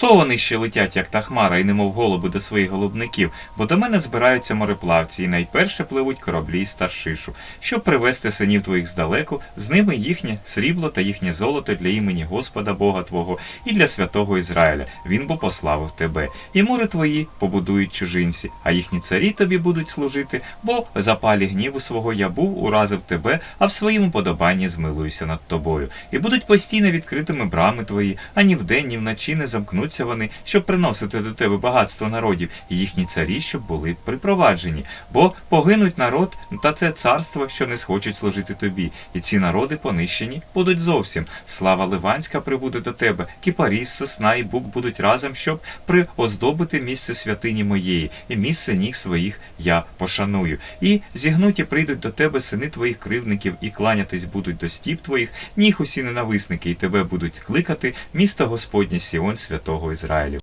То вони ще летять, як та хмара, і немов голуби до своїх голубників, бо до мене збираються мореплавці, і найперше пливуть кораблі з Таршишу, щоб привезти синів твоїх здалеку, з ними їхнє срібло та їхнє золото для імені Господа Бога Твого і для святого Ізраїля. Він бо пославив тебе. І мури твої побудують чужинці, а їхні царі тобі будуть служити, бо запалі гніву свого я був, уразив тебе, а в своєму подобанні змилуюся над тобою. І будуть постійно відкритими брами твої, ані вдень, ні вночі не замкнуться вони, щоб приносити до тебе багатство народів, і їхні царі, щоб були припроваджені. Бо погинуть народ та це царство, що не схочуть служити тобі, і ці народи понищені будуть зовсім. Слава Ливанська прибуде до тебе, кіпаріс, сосна і бук будуть разом, щоб приоздобити місце святині моєї, і місце ніг своїх я пошаную. І зігнуті прийдуть до тебе сини твоїх кривників, і кланятись будуть до стіп твоїх, ніг усі ненависники, і тебе будуть кликати місто Господнє Сіон святого Ізраїлю.